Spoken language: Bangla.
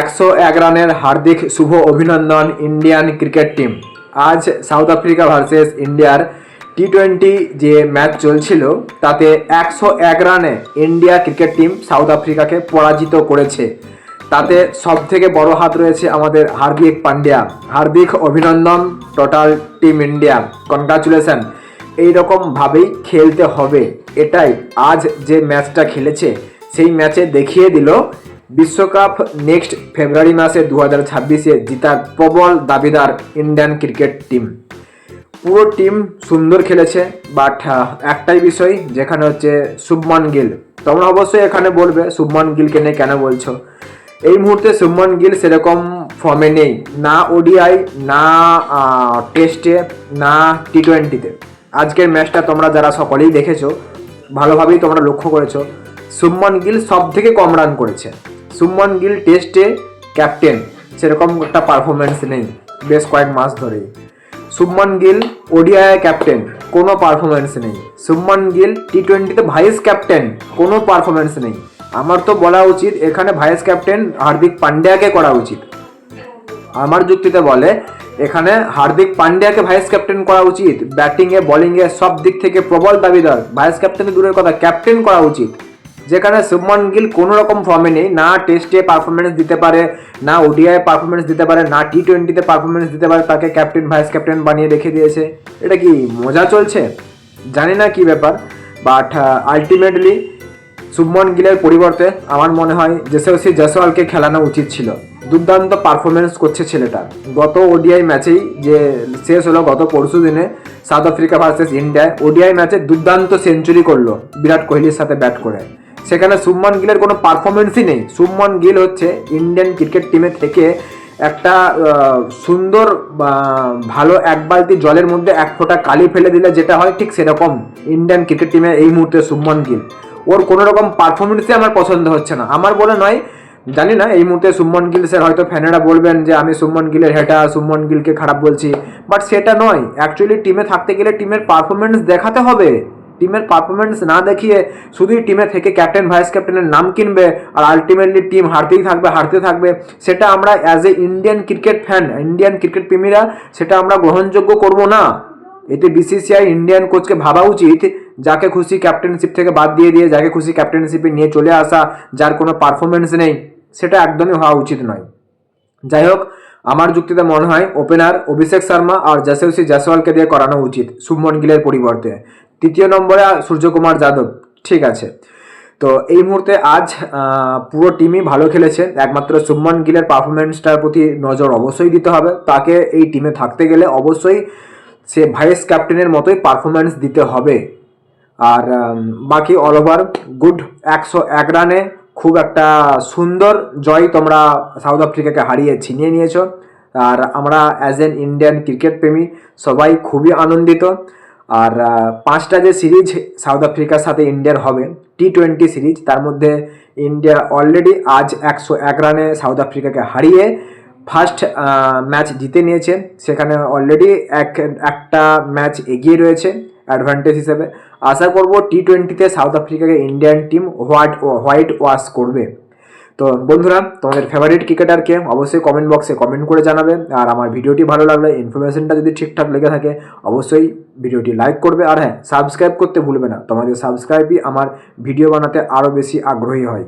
একশো এক রানের হার্দিক শুভ অভিনন্দন ইন্ডিয়ান ক্রিকেট টিম। আজ সাউথ আফ্রিকা ভার্সেস ইন্ডিয়ার টি টোয়েন্টি যে ম্যাচ চলছিল, তাতে একশো এক রানে ইন্ডিয়া ক্রিকেট টিম সাউথ আফ্রিকাকে পরাজিত করেছে। তাতে সব থেকে বড় হাত রয়েছে আমাদের হার্দিক পান্ডিয়া। হার্দিক অভিনন্দন টোটাল টিম ইন্ডিয়া। কনগ্রাচুলেশন। এইরকমভাবেই খেলতে হবে। এটাই আজ যে ম্যাচটা খেলেছে, সেই ম্যাচে দেখিয়ে দিল বিশ্বকাপ নেক্সট ফেব্রুয়ারি মাসে দু হাজার ছাব্বিশে জিতার প্রবল দাবিদার ইন্ডিয়ান ক্রিকেট টিম। পুরো টিম সুন্দর খেলেছে বাট একটাই বিষয় যেখানে হচ্ছে শুভমান গিল। তোমরা অবশ্যই এখানে বলবে শুভমান গিলকে নিয়ে কেন বলছো? এই মুহূর্তে শুভমান গিল সেরকম ফর্মে নেই, না ওডিআই না টেস্টে না টি টোয়েন্টিতে আজকের ম্যাচটা তোমরা যারা সকলেই দেখেছ, ভালোভাবেই তোমরা লক্ষ্য করেছ। শুভমান গিল সব থেকে কম রান করেছে। শুভমান গিল টেস্টে ক্যাপ্টেন সেরকম একটা পারফরমেন্স নেই বেশ কয়েক মাস ধরেই। শুভমান গিল ওডিআই ক্যাপ্টেন কোনো পারফরমেন্স নেই। শুভমান গিল টি টোয়েন্টিতে ভাইস ক্যাপ্টেন কোনো পারফরমেন্স নেই। আমার তো বলা উচিত, এখানে ভাইস ক্যাপ্টেন হার্দিক পান্ডিয়াকে করা উচিত। আমার যুক্তিতে বলে, এখানে হার্দিক পান্ডিয়াকে ভাইস ক্যাপ্টেন করা উচিত ব্যাটিংয়ে বোলিংয়ে সব দিক থেকে প্রবল দাবিদার। ভাইস ক্যাপ্টেন দূরের কথা ক্যাপ্টেন করা উচিত। যেখানে শুভমান গিল কোনো রকম ফর্মে নেই, না টেস্টে পারফরমেন্স দিতে পারে, না ওডিআই পারফরমেন্স দিতে পারে, না টি টোয়েন্টিতে পারফরমেন্স দিতে পারে, তাকে ক্যাপ্টেন ভাইস ক্যাপ্টেন বানিয়ে রেখে দিয়েছে। এটা কি মজা চলছে? জানি না কি ব্যাপার বাট আলটিমেটলি শুভমন গিলের পরিবর্তে আমার মনে হয় জেসওসি জয়সওয়ালকে খেলানো উচিত ছিল। দুর্দান্ত পারফরমেন্স করছে ছেলেটা। গত ওডিআই ম্যাচেই যে শেষ হলো গত পরশু দিনে সাউথ আফ্রিকা ভার্সেস ইন্ডিয়ায় ওডিআই ম্যাচে দুর্দান্ত সেঞ্চুরি করল বিরাট কোহলির সাথে ব্যাট করে। সেখানে শুভমান গিলের কোনো পারফরমেন্সই নেই। শুভমান গিল হচ্ছে ইন্ডিয়ান ক্রিকেট টিমে থেকে একটা সুন্দর ভালো এক বালতি জলের মধ্যে এক ফোঁটা কালি ফেলে দিলে যেটা হয় ঠিক সেরকম ইন্ডিয়ান ক্রিকেট টিমে এই মুহূর্তে শুভমান গিল ওর কোনো রকম পারফরমেন্সই আমার পছন্দ হচ্ছে না। আমার বলে নয়, জানি না, এই মুহূর্তে সুমন গিল স্যার হয়তো ফ্যানেরা বলবেন যে আমি সুমন গিলের হেটা সুমন গিলকে খারাপ বলছি। বাট সেটা নয় অ্যাকচুয়ালি টিমে থাকতে গেলে টিমের পারফরমেন্স দেখাতে হবে। টিমের পারফরমেন্স না দেখিয়ে শুধুই টিমে থেকে ক্যাপ্টেন ভাইস ক্যাপ্টেনের নাম কিনবে আর আলটিমেটলি টিম হারতেই থাকবে, হারতে থাকবে। সেটা আমরা as a Indian cricket fan Indian cricket প্রেমীরা সেটা আমরা গ্রহণযোগ্য করব না। এতে বিসিসিআই ইন্ডিয়ান কোচকে ভাবা উচিত, যাকে খুশি ক্যাপ্টেনশিপ থেকে বাদ দিয়ে দিয়ে, যাকে খুশি ক্যাপ্টেনশিপে নিয়ে চলে আসা, যার কোনো পারফরমেন্স নেই, সেটা একদমই হওয়া উচিত নয়। যাই হোক, আমার যুক্তিতে মনে হয় ওপেনার অভিষেক শর্মা আর জসেউসি জয়সওয়ালকে দিয়ে করানো উচিত, শুভমন গিলের পরিবর্তে। তৃতীয় নম্বরে সূর্যকুমার যাদব, ঠিক আছে। তো এই মুহূর্তে আজ পুরো টিমই ভালো খেলেছে, একমাত্র শুভমন গিলের পারফরমেন্সটার প্রতি নজর অবশ্যই দিতে হবে। তাকে এই টিমে থাকতে গেলে অবশ্যই সে ভাইস ক্যাপ্টেনের মতোই পারফরমেন্স দিতে হবে। আর বাকি অল ওভার গুড একশো এক রানে খুব একটা সুন্দর জয় তোমরা সাউথ আফ্রিকাকে হারিয়ে ছিনিয়ে নিয়েছ। আর আমরা অ্যাজ এন ইন্ডিয়ান ক্রিকেট প্রেমী সবাই খুবই আনন্দিত। আর পাঁচটা যে সিরিজ সাউথ আফ্রিকার সাথে ইন্ডিয়ার হবে টি টোয়েন্টি সিরিজ, তার মধ্যে ইন্ডিয়া অলরেডি আজ একশো এক রানে সাউথ আফ্রিকাকে হারিয়ে ফার্স্ট ম্যাচ জিতে নিয়েছে। সেখানে অলরেডি এক, একটা ম্যাচ এগিয়ে রয়েছে অ্যাডভান্টেজ হিসেবে। আশা করব টি টোয়েন্টিতে সাউথ আফ্রিকাকে Indian team white whitewash করবে। তো বন্ধুরা, তোমাদের ফেভারিট ক্রিকেটারকে অবশ্যই কমেন্ট বক্সে কমেন্ট করে জানাবে। আর আমার ভিডিওটি ভালো লাগলে ইনফরমেশনটা যদি ঠিকঠাক লেগে থাকে, অবশ্যই ভিডিওটি লাইক করবে। আর হ্যাঁ সাবস্ক্রাইব করতে ভুলবে না। তোমাদের সাবস্ক্রাইবই আমার ভিডিও বানাতে আরও বেশি আগ্রহী হয়।